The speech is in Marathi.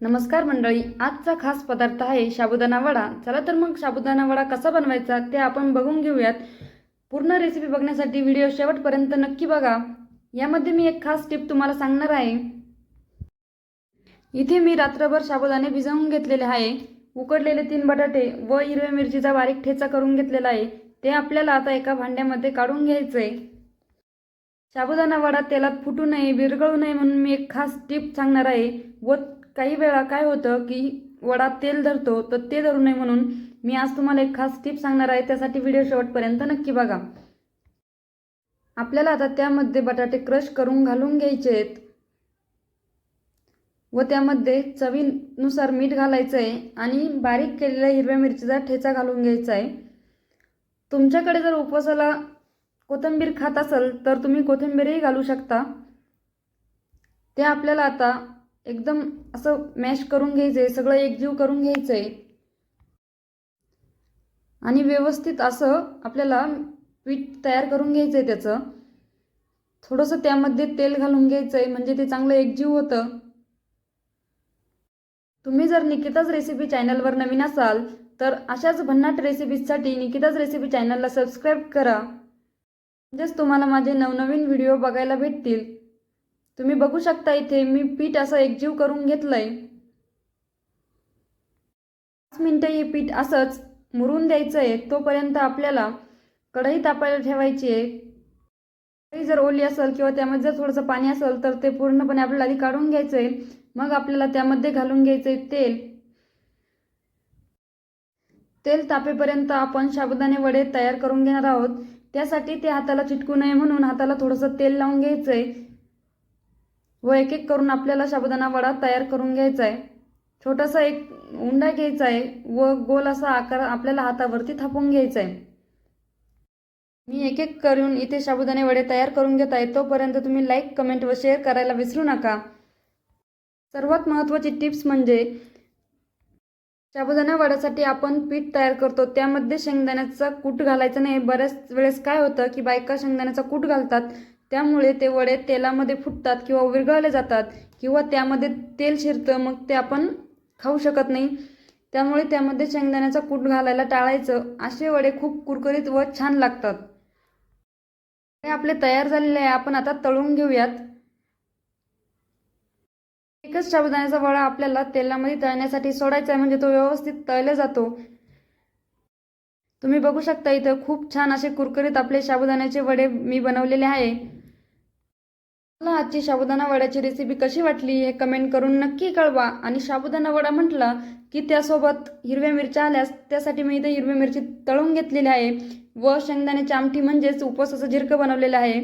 नमस्कार मंडळी आजचा खास पदार्थ आहे साबुदाणा वडा. चला तर मग साबुदाणा वडा कसा बनवायचा ते आपण बघून घेऊयात. पूर्ण रेसिपी बघण्यासाठी व्हिडिओ शेवटपर्यंत नक्की बघा. यामध्ये मी एक खास टिप तुम्हाला सांगणार आहे. इथे मी रात्रभर साबुदाणे भिजवून घेतलेले आहे. उकडलेले तीन बटाटे व हिरव्या मिरचीचा बारीक ठेचा करून घेतलेला आहे. ते आपल्याला आता एका भांड्यामध्ये काढून घ्यायचं. आहे साबुदाणा वडा तेलात फुटू नये विरघळू नये म्हणून मी एक खास टिप सांगणार आहे. व काही वेळा काय होतं की वडा तेल धरतो तर ते धरू नये म्हणून मी आज तुम्हाला एक खास टिप सांगणार आहे. त्यासाठी व्हिडिओ शेवटपर्यंत नक्की बघा. आपल्याला आता त्यामध्ये बटाटे क्रश करून घालून घ्यायचे आहेत. व त्यामध्ये चवीनुसार मीठ घालायचं आहे आणि बारीक केलेल्या हिरव्या मिरचीचा ठेचा घालून घ्यायचा आहे. तुमच्याकडे जर उपवासाला कोथिंबीर खात असाल तर तुम्ही कोथिंबीरही घालू शकता. ते आपल्याला आता एकदम असं मॅश करून घ्यायचं आहे सगळं एकजीव करून घ्यायचं आहे आणि व्यवस्थित असं आपल्याला पीठ तयार करून घ्यायचं आहे त्याचं. थोडंसं त्यामध्ये तेल घालून घ्यायचं आहे म्हणजे ते चांगलं एकजीव होतं. तुम्ही जर निकिताच रेसिपी चॅनलवर नवीन असाल तर अशाच भन्नाट रेसिपीजसाठी निकिताच रेसिपी चॅनलला सबस्क्राईब करा. म्हणजेच तुम्हाला माझे नवनवीन व्हिडिओ बघायला भेटतील. तुम्ही बघू शकता इथे मी पीठ असं एकजीव करून घेतलंय. पाच मिनटं हे पीठ असंच मुरून द्यायचं आहे तोपर्यंत आपल्याला कढई तापायला ठेवायची आहे. कढई जर ओली असेल किंवा त्यामध्ये जर थोडंसं पाणी असेल तर ते पूर्णपणे आपल्याला आधी काढून घ्यायचं आहे मग आपल्याला त्यामध्ये घालून घ्यायचं आहे तेल. तेल तापेपर्यंत आपण साबुदाणे वडे तयार करून घेणार आहोत. त्यासाठी ते हाताला चिटकू नये म्हणून हाताला थोडंसं तेल लावून घ्यायचं आहे व एक एक करून आपल्याला साबुदाणा वडा तयार करून घ्यायचा आहे छोटासा एक उंडा घ्यायचा आहे व गोल असा आकार आपल्याला हातावरती थापून घ्यायचा आहे मी एक एक करून इथे साबुदाणे वडे तयार करून घेत आहे. तोपर्यंत तुम्ही लाईक कमेंट व शेअर करायला विसरू नका. सर्वात महत्त्वाची टिप्स म्हणजे साबुदाणा वड्यासाठी आपण पीठ तयार करतो. त्यामध्ये शेंगदाण्याचा कूट घालायचा नाही. बऱ्याच वेळेस काय होतं की बायका शेंगदाण्याचा कूट घालतात. त्यामुळे ते वडे तेलामध्ये फुटतात किंवा विरघळले जातात किंवा त्यामध्ये तेल शिरतं मग ते आपण खाऊ शकत नाही. त्यामुळे त्यामध्ये शेंगदाण्याचा कूट घालायला टाळायचं. असे वडे खूप कुरकुरीत व छान लागतात. हे आपले तयार झालेले आहे. आपण आता तळून घेऊयात. एकच साबुदाण्याचा वडा आपल्याला तेलामध्ये तळण्यासाठी सोडायचा आहे. म्हणजे तो व्यवस्थित तळला जातो. तुम्ही बघू शकता इथं खूप छान असे कुरकुरीत आपले साबुदाण्याचे वडे मी बनवलेले आहे. मला आजची साबुदाणा वड्याची रेसिपी कशी वाटली हे कमेंट करून नक्की कळवा. आणि साबुदाणा वडा म्हटला की त्यासोबत हिरव्या मिरच्या आल्यास त्यासाठी मी इथे हिरवी मिरची तळून घेतलेली आहे. व शेंगदाण्याची आमटी म्हणजेच उपवासाचं झिरकं बनवलेलं आहे.